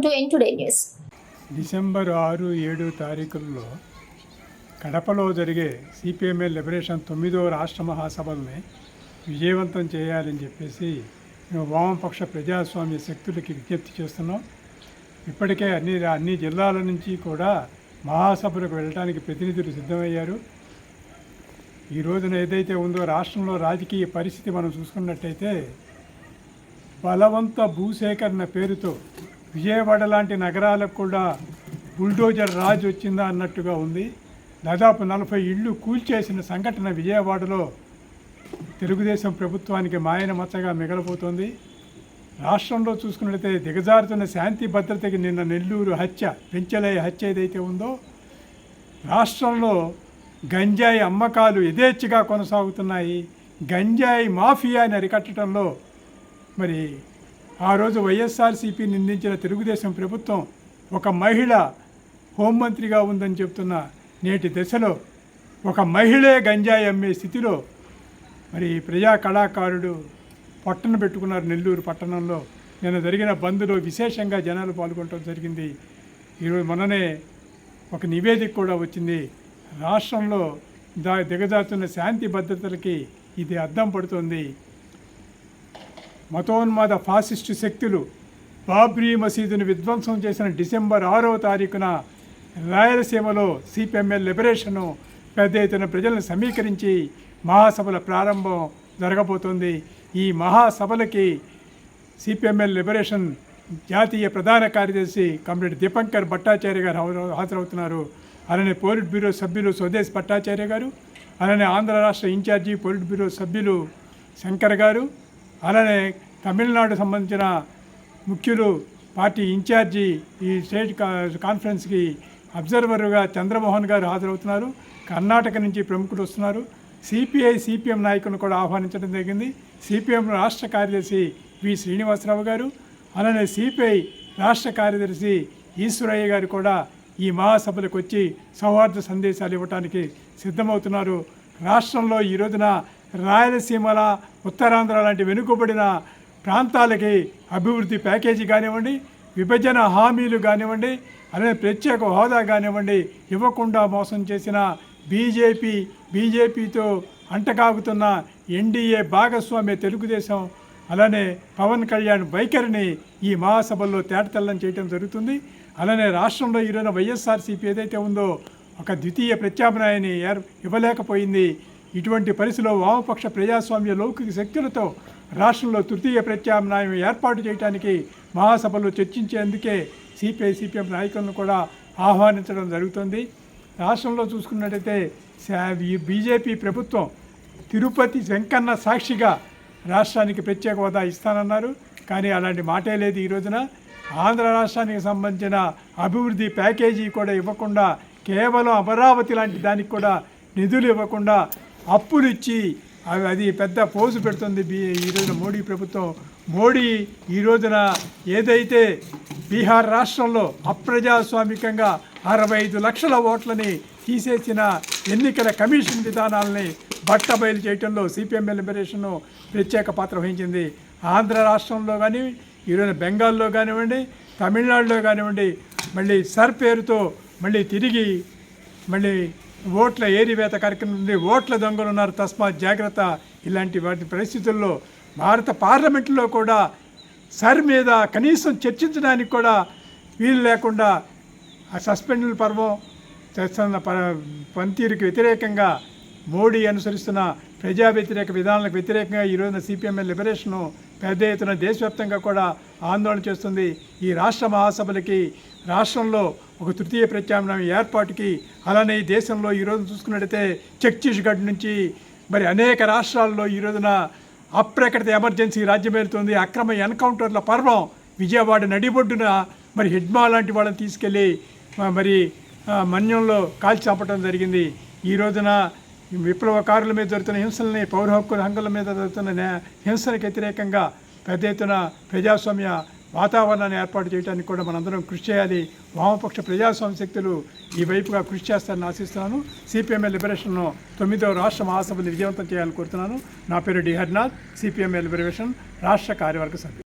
Welcome to N today news December ఆరు ఏడు తారీఖుల్లో కడపలో జరిగే సిపిఎంఏ లిబరేషన్ తొమ్మిదో రాష్ట్ర మహాసభల్ని విజయవంతం చేయాలని చెప్పేసి మేము వామపక్ష ప్రజాస్వామ్య శక్తులకి విజ్ఞప్తి చేస్తున్నాం. ఇప్పటికే అన్ని అన్ని జిల్లాల నుంచి కూడా మహాసభలకు వెళ్ళడానికి ప్రతినిధులు సిద్ధమయ్యారు. ఈ రోజున ఏదైతే ఉందో రాష్ట్రంలో రాజకీయ పరిస్థితి మనం చూసుకున్నట్టయితే బలవంత భూసేకరణ పేరుతో విజయవాడ లాంటి నగరాలకు కూడా బుల్డోజర్ రాజు వచ్చిందా అన్నట్టుగా ఉంది. దాదాపు నలభై ఇళ్ళు కూల్చేసిన సంఘటన విజయవాడలో తెలుగుదేశం ప్రభుత్వానికి మాయన మచ్చగా మిగలబోతోంది. రాష్ట్రంలో చూసుకున్నట్లయితే దిగజారుతున్న శాంతి భద్రతకి నిన్న నెల్లూరు హత్య పెంచలయ్య హత్య ఏదైతే ఉందో రాష్ట్రంలో గంజాయి అమ్మకాలు యథేచ్ఛగా కొనసాగుతున్నాయి. గంజాయి మాఫియాని అరికట్టడంలో మరి ఆ రోజు వైఎస్ఆర్సీపీ నిందించిన తెలుగుదేశం ప్రభుత్వం ఒక మహిళ హోంమంత్రిగా ఉందని చెప్తున్న నేటి దశలో ఒక మహిళే గంజాయి అమ్మే స్థితిలో మరి ప్రజా కళాకారుడు పట్టణ పెట్టుకున్నారు నెల్లూరు పట్టణంలో. నిన్న జరిగిన బంద్లో విశేషంగా జనాలు పాల్గొనడం జరిగింది. ఈరోజు మొన్ననే ఒక నివేదిక కూడా వచ్చింది. రాష్ట్రంలో దా దిగజారుతున్న శాంతి భద్రతలకి ఇది అద్దం పడుతుంది. మతోన్మాద ఫాసిస్టు శక్తులు బాబ్రీ మసీదును విధ్వంసం చేసిన డిసెంబర్ ఆరవ తారీఖున రాయలసీమలో సిపిఎంఎల్ లిబరేషన్ను పెద్ద ఎత్తున ప్రజలను సమీకరించి మహాసభల ప్రారంభం జరగబోతోంది. ఈ మహాసభలకి సిపిఎంఎల్ లిబరేషన్ జాతీయ ప్రధాన కార్యదర్శి కమ్రేడ్ దీపంకర్ భట్టాచార్య గారు హాజరవుతున్నారు. అలానే పోలిట్ బ్యూరో సభ్యులు స్వదేశ్ భట్టాచార్య గారు అలానే ఆంధ్ర రాష్ట్ర ఇన్ఛార్జి పోలిట్ బ్యూరో సభ్యులు శంకర్ గారు అలానే తమిళనాడు సంబంధించిన ముఖ్యులు పార్టీ ఇన్ఛార్జి ఈ స్టేట్ కా- కాన్ఫరెన్స్కి అబ్జర్వర్గా చంద్రమోహన్ గారు హాజరవుతున్నారు. కర్ణాటక నుంచి ప్రముఖులు వస్తున్నారు. సిపిఐ సిపిఎం నాయకులను కూడా ఆహ్వానించడం జరిగింది. సిపిఎం రాష్ట్ర కార్యదర్శి వి శ్రీనివాసరావు గారు అలానే సిపిఐ రాష్ట్ర కార్యదర్శి ఈశ్వరయ్య గారు కూడా ఈ మహాసభలకు వచ్చి సౌహార్ద సందేశాలు ఇవ్వడానికి సిద్ధమవుతున్నారు. రాష్ట్రంలో ఈ రోజున రాయలసీమల ఉత్తరాంధ్ర లాంటి వెనుకబడిన ప్రాంతాలకి అభివృద్ధి ప్యాకేజీ కానివ్వండి విభజన హామీలు కానివ్వండి అలానే ప్రత్యేక హోదా కానివ్వండి ఇవ్వకుండా మోసం చేసిన బీజేపీ బీజేపీతో అంటకాగుతున్న ఎన్డీఏ భాగస్వామ్య తెలుగుదేశం అలానే పవన్ కళ్యాణ్ వైఖరిని ఈ మహాసభల్లో తేటతెల్లం చేయడం జరుగుతుంది. అలానే రాష్ట్రంలో ఈరోజు వైఎస్ఆర్సీపీ ఏదైతే ఉందో ఒక ద్వితీయ ప్రత్యామ్నాయాన్ని ఇవ్వలేకపోయింది ఇటువంటి పరిస్థితిలో వామపక్ష ప్రజాస్వామ్య లౌకిక శక్తులతో రాష్ట్రంలో తృతీయ ప్రత్యామ్నాయం ఏర్పాటు చేయడానికి మహాసభలో చర్చించేందుకే సిపిఐ సిపిఎం నాయకులను కూడా ఆహ్వానించడం జరుగుతుంది. రాష్ట్రంలో చూసుకున్నట్టయితే ఈ బీజేపీ ప్రభుత్వం తిరుపతి వెంకన్న సాక్షిగా రాష్ట్రానికి ప్రత్యేక హోదా ఇస్తానన్నారు. కానీ అలాంటి మాటే లేదు ఈ రోజున. ఆంధ్ర రాష్ట్రానికి సంబంధించిన అభివృద్ధి ప్యాకేజీ కూడా ఇవ్వకుండా కేవలం అమరావతి లాంటి దానికి కూడా నిధులు ఇవ్వకుండా అప్పులిచ్చి అవి అది పెద్ద పోజు పెడుతుంది బీ ఈ రోజున మోడీ ప్రభుత్వం. మోడీ ఈ రోజున ఏదైతే బీహార్ రాష్ట్రంలో అప్రజాస్వామికంగా అరవై ఐదు లక్షల ఓట్లని తీసేసిన ఎన్నికల కమిషన్ విధానాలని బట్టబయలు చేయడంలో సిపిఎం లిబరేషన్ ప్రత్యేక పాత్ర వహించింది. ఆంధ్ర రాష్ట్రంలో కానీ ఈరోజు బెంగాల్లో కానివ్వండి తమిళనాడులో కానివ్వండి మళ్ళీ సర్ పేరుతో మళ్ళీ తిరిగి మళ్ళీ ఓట్ల ఏరివేత కార్యక్రమం నుండి ఓట్ల దొంగలు ఉన్నారు. తస్మాత్ జాగ్రత్త. ఇలాంటి వాటి పరిస్థితుల్లో భారత పార్లమెంట్లో కూడా సర్ మీద కనీసం చర్చించడానికి కూడా వీలు లేకుండా ఆ సస్పెండ్ పర్వం చేస్తున్న పనితీరుకి వ్యతిరేకంగా మోడీ అనుసరిస్తున్న ప్రజా వ్యతిరేక విధానాలకు వ్యతిరేకంగా ఈ రోజున సిపిఎంఎల్ లిబరేషను పెద్ద ఎత్తున దేశవ్యాప్తంగా కూడా ఆందోళన చేస్తుంది ఈ రాష్ట్ర మహాసభలకి. రాష్ట్రంలో ఒక తృతీయ ప్రత్యామ్నాయం ఏర్పాటుకి అలానే ఈ దేశంలో ఈరోజు చూసుకున్నట్టయితే ఛత్తీస్గఢ్ నుంచి మరి అనేక రాష్ట్రాల్లో ఈ రోజున అప్రకటిత ఎమర్జెన్సీ రాజ్యమేలుతుంది అక్రమ ఎన్కౌంటర్ల పర్వం విజయవాడ నడిబొడ్డున మరి హెడ్మా లాంటి వాళ్ళని తీసుకెళ్ళి మరి మన్యంలో కాల్చి చంపడం జరిగింది. ఈ రోజున విప్లవకారుల మీద జరుగుతున్న హింసల్ని పౌర హక్కుల హంగుల మీద జరుగుతున్న హింసలకు వ్యతిరేకంగా పెద్ద ఎత్తున ప్రజాస్వామ్య వాతావరణాన్ని ఏర్పాటు చేయడానికి కూడా మనందరం కృషి చేయాలి. వామపక్ష ప్రజాస్వామ్య శక్తులు ఈ వైపుగా కృషి చేస్తారని ఆశిస్తున్నాను. సిపిఎంఎల్ లిబరేషన్ను తొమ్మిదవ రాష్ట్ర మహాసభలు విజయవంతం చేయాలని కోరుతున్నాను. నా పేరు డి. హరినాథ్ సిపిఎంఎల్ లిబరేషన్ రాష్ట్ర కార్యవర్గ సభ్యులు